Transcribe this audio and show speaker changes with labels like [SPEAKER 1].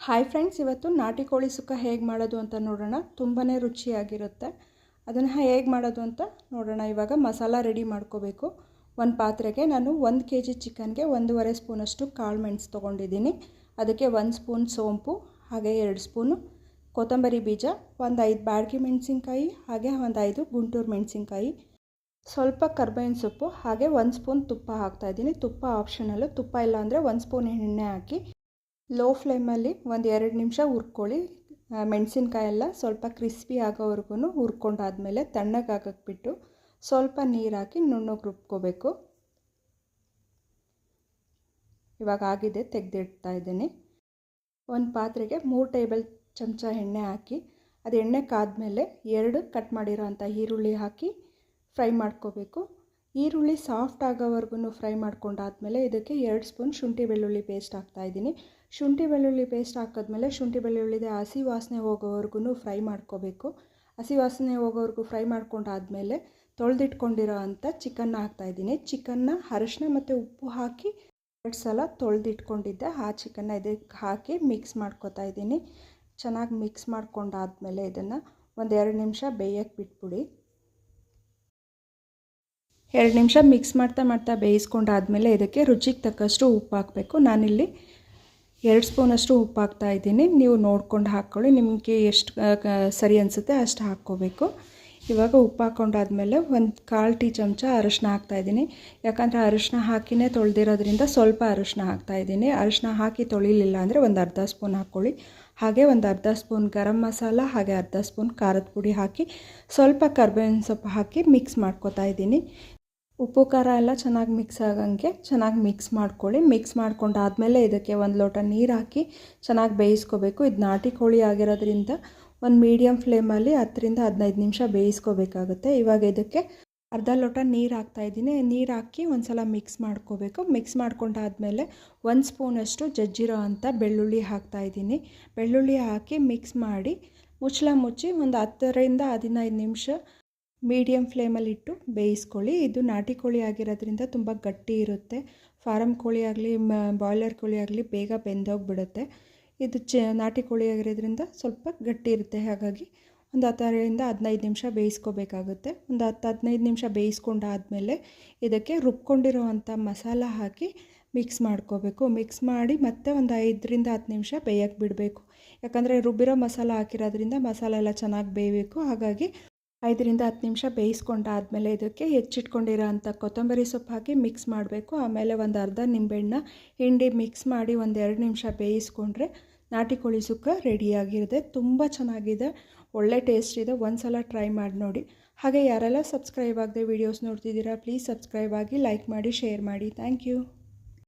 [SPEAKER 1] Hi friends ಇವತ್ತು ನಾಟಿ ಕೋಳಿ ಸುಕ್ಕ ಹೇಗೆ ಮಾಡೋದು ಅಂತ ನೋಡೋಣ. ತುಂಬಾ ರುಚಿಯಾಗಿರುತ್ತೆ. ಅದನ್ನು ಹೇಗೆ ಮಾಡೋದು ಅಂತ ನೋಡೋಣ. ಇವಾಗ ಮಸಾಲ ರೆಡಿ ಮಾಡ್ಕೋಬೇಕು. ಒಂದು ಪಾತ್ರೆಗೆ ನಾನು ಒಂದು ಕೆ ಜಿ ಚಿಕನ್ಗೆ ಒಂದೂವರೆ ಸ್ಪೂನಷ್ಟು ಕಾಳು ಮೆಣಸು ತೊಗೊಂಡಿದ್ದೀನಿ. ಅದಕ್ಕೆ ಒಂದು ಸ್ಪೂನ್ ಸೋಂಪು, ಹಾಗೆ ಎರಡು ಸ್ಪೂನು ಕೊತ್ತಂಬರಿ ಬೀಜ, ಒಂದು ಐದು ಬ್ಯಾಡಗಿ ಮೆಣಸಿನ್ಕಾಯಿ, ಹಾಗೆ ಒಂದು ಐದು ಗುಂಟೂರು ಮೆಣಸಿನ್ಕಾಯಿ. ಸ್ವಲ್ಪ ಕರ್ಬೇವಿನ ಸೊಪ್ಪು, ಹಾಗೆ ಒಂದು ಸ್ಪೂನ್ ತುಪ್ಪ ಹಾಕ್ತಾಯಿದ್ದೀನಿ ತುಪ್ಪ ಆಪ್ಷನಲ್ಲು ತುಪ್ಪ ಇಲ್ಲ ಅಂದರೆ ಒಂದು ಸ್ಪೂನ್ ಎಣ್ಣೆ ಹಾಕಿ ಲೋ ಫ್ಲೇಮಲ್ಲಿ ಒಂದು ಎರಡು ನಿಮಿಷ ಹುರ್ಕೊಳ್ಳಿ. ಮೆಣಸಿನ್ಕಾಯೆಲ್ಲ ಸ್ವಲ್ಪ ಕ್ರಿಸ್ಪಿ ಆಗೋವರೆಗೂ ಹುರ್ಕೊಂಡಾದ್ಮೇಲೆ ತಣ್ಣಗೆ ಬಿಟ್ಟು ಸ್ವಲ್ಪ ನೀರು ಹಾಕಿ ನುಣ್ಣಗೆ ರುಬ್ಕೋಬೇಕು. ಇವಾಗ ಆಗಿದೆ, ತೆಗೆದಿಡ್ತಾ ಇದ್ದೀನಿ. ಒಂದು ಪಾತ್ರೆಗೆ ಮೂರು ಟೇಬಲ್ ಚಮಚ ಎಣ್ಣೆ ಹಾಕಿ, ಅದು ಎಣ್ಣೆ ಕಾದ್ಮೇಲೆ ಎರಡು ಕಟ್ ಮಾಡಿರೋ ಅಂಥ ಈರುಳ್ಳಿ ಹಾಕಿ ಫ್ರೈ ಮಾಡ್ಕೋಬೇಕು. ಈರುಳ್ಳಿ ಸಾಫ್ಟ್ ಆಗೋವರೆಗೂ ಫ್ರೈ ಮಾಡ್ಕೊಂಡಾದ್ಮೇಲೆ ಇದಕ್ಕೆ ಎರಡು ಸ್ಪೂನ್ ಶುಂಠಿ ಬೆಳ್ಳುಳ್ಳಿ ಪೇಸ್ಟ್ ಹಾಕ್ತಾಯಿದ್ದೀನಿ ಶುಂಠಿ ಬೆಳ್ಳುಳ್ಳಿ ಪೇಸ್ಟ್ ಹಾಕಿದ್ಮೇಲೆ ಶುಂಠಿ ಬೆಳ್ಳುಳ್ಳಿದೆ ಹಸಿ ವಾಸನೆ ಹೋಗೋವರೆಗೂ ಫ್ರೈ ಮಾಡ್ಕೋಬೇಕು. ಹಸಿ ವಾಸನೆ ಹೋಗೋವರೆಗೂ ಫ್ರೈ ಮಾಡ್ಕೊಂಡಾದ್ಮೇಲೆ ತೊಳೆದಿಟ್ಕೊಂಡಿರೋ ಅಂಥ ಚಿಕನ್ನ ಹಾಕ್ತಾಯಿದ್ದೀನಿ ಚಿಕನ್ನ ಅರಶಿನ ಮತ್ತು ಉಪ್ಪು ಹಾಕಿ ಎರಡು ಸಲ ತೊಳೆದಿಟ್ಕೊಂಡಿದ್ದೆ. ಆ ಚಿಕನ್ನ ಇದಕ್ಕೆ ಹಾಕಿ ಮಿಕ್ಸ್ ಮಾಡ್ಕೊತಾ ಇದ್ದೀನಿ. ಚೆನ್ನಾಗಿ ಮಿಕ್ಸ್ ಮಾಡ್ಕೊಂಡಾದ್ಮೇಲೆ ಇದನ್ನು ಒಂದು ಎರಡು ನಿಮಿಷ ಬೇಯಕ್ಕೆ ಬಿಟ್ಬಿಡಿ. ಎರಡು ನಿಮಿಷ ಮಿಕ್ಸ್ ಮಾಡ್ತಾ ಮಾಡ್ತಾ ಬೇಯಿಸ್ಕೊಂಡಾದ್ಮೇಲೆ ಇದಕ್ಕೆ ರುಚಿಗೆ ತಕ್ಕಷ್ಟು ಉಪ್ಪು ಹಾಕಬೇಕು. ನಾನಿಲ್ಲಿ ಎರಡು ಸ್ಪೂನಷ್ಟು ಉಪ್ಪು ಹಾಕ್ತಾ ಇದ್ದೀನಿ. ನೀವು ನೋಡ್ಕೊಂಡು ಹಾಕ್ಕೊಳ್ಳಿ. ನಿಮಗೆ ಎಷ್ಟು ಸರಿ ಅನಿಸುತ್ತೆ ಅಷ್ಟು ಹಾಕ್ಕೋಬೇಕು. ಇವಾಗ ಉಪ್ಪು ಹಾಕ್ಕೊಂಡಾದ್ಮೇಲೆ ಒಂದು ಕಾಲು ಟೀ ಚಮಚ ಅರಶಿನ ಹಾಕ್ತಾಯಿದ್ದೀನಿ ಯಾಕಂದರೆ ಅರಶಿನ ಹಾಕಿನೇ ತೊಳೆದಿರೋದ್ರಿಂದ ಸ್ವಲ್ಪ ಅರಶಿನ ಹಾಕ್ತಾಯಿದ್ದೀನಿ ಅರಶಿನ ಹಾಕಿ ತೊಳಿಲಿಲ್ಲ ಅಂದರೆ ಒಂದು ಅರ್ಧ ಸ್ಪೂನ್ ಹಾಕ್ಕೊಳ್ಳಿ. ಹಾಗೆ ಒಂದು ಅರ್ಧ ಸ್ಪೂನ್ ಗರಂ ಮಸಾಲ, ಹಾಗೆ ಅರ್ಧ ಸ್ಪೂನ್ ಖಾರದ ಪುಡಿ ಹಾಕಿ ಸ್ವಲ್ಪ ಕರ್ಬೇವಿನ ಸೊಪ್ಪು ಹಾಕಿ ಮಿಕ್ಸ್ ಮಾಡ್ಕೋತಾ ಇದ್ದೀನಿ. ಉಪ್ಪು, ಖಾರ ಎಲ್ಲ ಚೆನ್ನಾಗಿ ಮಿಕ್ಸ್ ಆಗೋಂಗೆ ಚೆನ್ನಾಗಿ ಮಿಕ್ಸ್ ಮಾಡ್ಕೊಳ್ಳಿ. ಮಿಕ್ಸ್ ಮಾಡ್ಕೊಂಡಾದಮೇಲೆ ಇದಕ್ಕೆ ಒಂದು ಲೋಟ ನೀರು ಹಾಕಿ ಚೆನ್ನಾಗಿ ಬೇಯಿಸ್ಕೋಬೇಕು. ಇದು ನಾಟಿ ಕೋಳಿ ಆಗಿರೋದ್ರಿಂದ ಒಂದು ಮೀಡಿಯಮ್ ಫ್ಲೇಮಲ್ಲಿ ಹತ್ತರಿಂದ ಹದಿನೈದು ನಿಮಿಷ ಬೇಯಿಸ್ಕೋಬೇಕಾಗುತ್ತೆ. ಇವಾಗ ಇದಕ್ಕೆ ಅರ್ಧ ಲೋಟ ನೀರು ಹಾಕ್ತಾಯಿದ್ದೀನಿ ನೀರು ಹಾಕಿ ಒಂದು ಸಲ ಮಿಕ್ಸ್ ಮಾಡ್ಕೋಬೇಕು. ಮಿಕ್ಸ್ ಮಾಡ್ಕೊಂಡಾದಮೇಲೆ ಒಂದು ಸ್ಪೂನಷ್ಟು ಜಜ್ಜಿರೋ ಅಂಥ ಬೆಳ್ಳುಳ್ಳಿ ಹಾಕ್ತಾಯಿದ್ದೀನಿ ಬೆಳ್ಳುಳ್ಳಿ ಹಾಕಿ ಮಿಕ್ಸ್ ಮಾಡಿ ಮುಚ್ಚಳ ಮುಚ್ಚಿ ಒಂದು ಹತ್ತರಿಂದ ಹದಿನೈದು ನಿಮಿಷ ಮೀಡಿಯಮ್ ಫ್ಲೇಮಲ್ಲಿ ಇಟ್ಟು ಬೇಯಿಸ್ಕೊಳ್ಳಿ. ಇದು ನಾಟಿ ಕೋಳಿ ಆಗಿರೋದ್ರಿಂದ ತುಂಬ ಗಟ್ಟಿ ಇರುತ್ತೆ. ಫಾರಮ್ ಕೋಳಿ ಆಗಲಿ ಬಾಯ್ಲರ್ ಕೋಳಿ ಆಗಲಿ ಬೇಗ ಬೆಂದೋಗಿಬಿಡುತ್ತೆ. ಇದು ಚ, ನಾಟಿ ಕೋಳಿ ಆಗಿರೋದ್ರಿಂದ ಸ್ವಲ್ಪ ಗಟ್ಟಿ ಇರುತ್ತೆ. ಹಾಗಾಗಿ ಒಂದು ಹತ್ತರಿಂದ ಹದಿನೈದು ನಿಮಿಷ ಬೇಯಿಸ್ಕೋಬೇಕಾಗುತ್ತೆ. ಒಂದು ಹತ್ತು, ಹದಿನೈದು ನಿಮಿಷ ಬೇಯಿಸ್ಕೊಂಡಾದಮೇಲೆ ಇದಕ್ಕೆ ರುಬ್ಕೊಂಡಿರೋ ಅಂಥ ಮಸಾಲ ಹಾಕಿ ಮಿಕ್ಸ್ ಮಾಡ್ಕೋಬೇಕು. ಮಿಕ್ಸ್ ಮಾಡಿ ಮತ್ತೆ ಒಂದು ಐದರಿಂದ ಹತ್ತು ನಿಮಿಷ ಬೇಯಕ್ಕೆ ಬಿಡಬೇಕು. ಯಾಕಂದರೆ ರುಬ್ಬಿರೋ ಮಸಾಲ ಹಾಕಿರೋದ್ರಿಂದ ಮಸಾಲ ಎಲ್ಲ ಚೆನ್ನಾಗಿ ಬೇಯಬೇಕು. ಹಾಗಾಗಿ ಐದರಿಂದ ಹತ್ತು ನಿಮಿಷ ಬೇಯಿಸ್ಕೊಂಡಾದಮೇಲೆ ಇದಕ್ಕೆ ಹೆಚ್ಚಿಟ್ಕೊಂಡಿರೋ ಅಂಥ ಕೊತ್ತಂಬರಿ ಸೊಪ್ಪು ಹಾಕಿ ಮಿಕ್ಸ್ ಮಾಡಬೇಕು. ಆಮೇಲೆ ಒಂದು ಅರ್ಧ ನಿಂಬೆಹಣ್ಣ ಹಿಂಡಿ ಮಿಕ್ಸ್ ಮಾಡಿ ಒಂದು ಎರಡು ನಿಮಿಷ ಬೇಯಿಸ್ಕೊಂಡ್ರೆ ನಾಟಿ ಕೋಳಿ ಸುಕ್ಕ ರೆಡಿಯಾಗಿರುತ್ತೆ. ತುಂಬ ಚೆನ್ನಾಗಿದೆ, ಒಳ್ಳೆ ಟೇಸ್ಟ್ ಇದೆ. ಒಂದು ಸಲ ಟ್ರೈ ಮಾಡಿ ನೋಡಿ. ಹಾಗೆ ಯಾರೆಲ್ಲ ಸಬ್ಸ್ಕ್ರೈಬ್ ಆಗದೆ ವೀಡಿಯೋಸ್ ನೋಡ್ತಿದ್ದೀರಾ, ಪ್ಲೀಸ್ ಸಬ್ಸ್ಕ್ರೈಬ್ ಆಗಿ ಲೈಕ್ ಮಾಡಿ, ಶೇರ್ ಮಾಡಿ. Thank you.